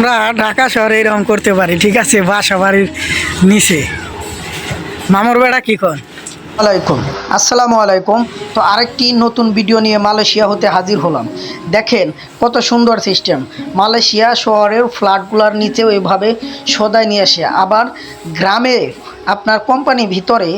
আমরা ঢাকা শহরে এরকম করতে পারি, ঠিক আছে? বাসা বাড়ির নিচে। মামুর বেড়া কি কন? আলাইকুম। আসসালামু আলাইকুম। তো আরেকটি নতুন ভিডিও নিয়ে মালয়েশিয়া হতে হাজির হলাম। দেখেন, কত সুন্দর সিস্টেম। মালয়েশিয়া শহরের ফ্ল্যাটগুলোর নিচেও এভাবে সদাই নিয়ে আসে। আবার গ্রামে আপনার কোম্পানি ভিতরে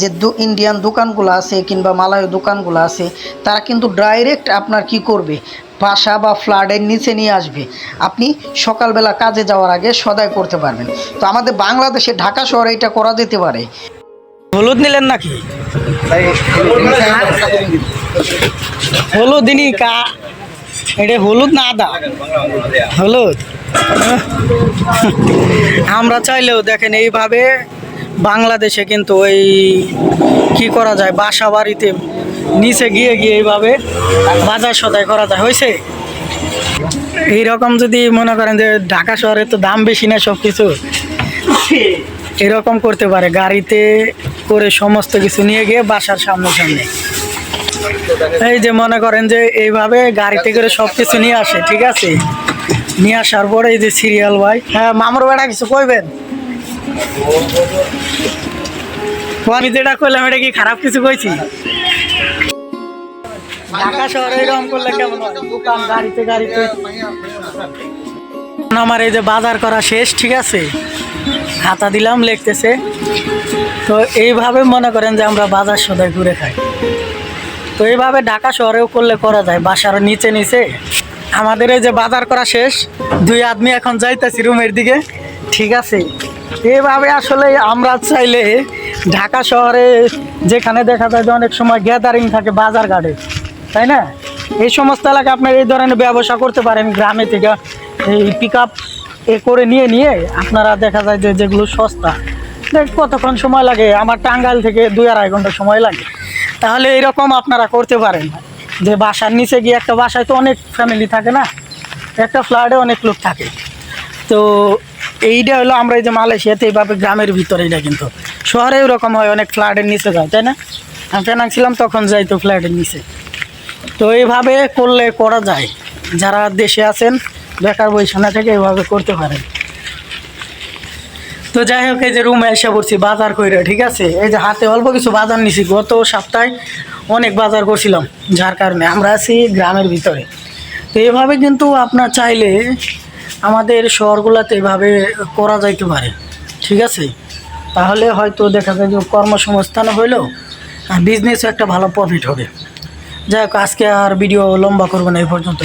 যে ইন্ডিয়ান দোকানগুলো আছে কিংবা মালয় দোকানগুলো আছে, তারা কিন্তু ডাইরেক্ট আপনার কি করবে? বাসা বা ফ্ল্যাটের নিচে নিয়ে আসবে। আপনি সকালবেলা কাজে যাওয়ার আগে সদাই করতে পারবেন। তো আমাদের বাংলাদেশে ঢাকা শহরে এটা করা যেতে পারে। হলুদ নিলেন নাকি? হলুদ দিনই কা এটা হলুদ না আদা? হলুদ? আমরা চাইলেও দেখেন এইভাবে বাংলাদেশে কিন্তু ওই কি করা যায় বাসা বাড়িতে নিচে গিয়ে গিয়ে এইভাবে বাজার সদাই করা যায়, হয়েছে? এইরকম যদি মনে করেন যে ঢাকা শহরে তো দাম বেশি না সব কিছু এরকম করতে পারে, গাড়িতে করে সমস্ত কিছু নিয়ে গিয়ে বাসার সামনে সামনে। এই যে মনে করেন যে এইভাবে গাড়িতে করে সব কিছু নিয়ে আসে, ঠিক আছে? নিয়ে আসার পরে এই যে সিরিয়াল ভাই হ্যাঁ মামুর বেড়া কিছু কইবেন? আমি যেটা কইলাম এটা কি খারাপ কিছু কইছি? ঢাকা শহরে এরকম করলে কেমন দোকান, গাড়িতে গাড়িতে। আমার এই যে বাজার করা শেষ, ঠিক আছে? হাতা দিলাম, লিখতেছে। তো এইভাবে মনে করেন যে আমরা বাজার সদাই ঘুরে খাই। তো এইভাবে ঢাকা শহরেও করলে করা যায়। বাসার নিচে নিচে। আমাদের এই যে বাজার করা শেষ, দুই আদমি এখন যাইতেছি রুমের দিকে। ঠিক আছে? এইভাবে আসলে আমরা চাইলে ঢাকা শহরে যেখানে দেখা যায় যে অনেক সময় গ্যাদারিং থাকে বাজার ঘাটে, তাই না? এই সমস্ত এলাকায় আপনার এই ধরনের ব্যবসা করতে পারেন, গ্রামে থেকে এই পিক আপ এ করে নিয়ে নিয়ে আপনারা দেখা যায় যে যেগুলো সস্তা, দেখ কতক্ষণ সময় লাগে? আমার টাঙ্গাইল থেকে দুই আড়াই ঘণ্টা সময় লাগে। তাহলে এরকম আপনারা করতে পারেন। যে বাসার নিচে গিয়ে একটা বাসায় তো অনেক ফ্যামিলি থাকে না? একটা ফ্ল্যাটে অনেক লোক থাকে। তো এইটা হলো আমরা এই যে মালয়েশিয়াতে এইভাবে গ্রামের ভিতরে এটা কিন্তু। শহরে এরকম হয়, অনেক ফ্ল্যাটের নিচে যায়, তাই না? আমি পেনাং ছিলাম তখন যাই তো ফ্ল্যাটের নিচে। তো এইভাবে করলে করা যায়। যারা দেশে আছেন, বেকার বৈশা না থেকে এইভাবে করতে পারেন। তো যাই হোক, এই যে রুমে এসে পড়ছি বাজার করে ঠিক আছে? এই যে হাতে অল্প কিছু বাজার নিছি, গত সপ্তাহে অনেক বাজার করছিলাম, যার কারণে আমরা আছি গ্রামের ভিতরে। তো এভাবে কিন্তু আপনার চাইলে আমাদের শহরগুলোতে এভাবে করা যাইতে পারে। ঠিক আছে? তাহলে হয়তো দেখা যায় যে কর্মসংস্থান হইলেও বিজনেসও একটা ভালো প্রফিট হবে। যাই হোক, আজকে আর ভিডিও লম্বা করব না, এই পর্যন্ত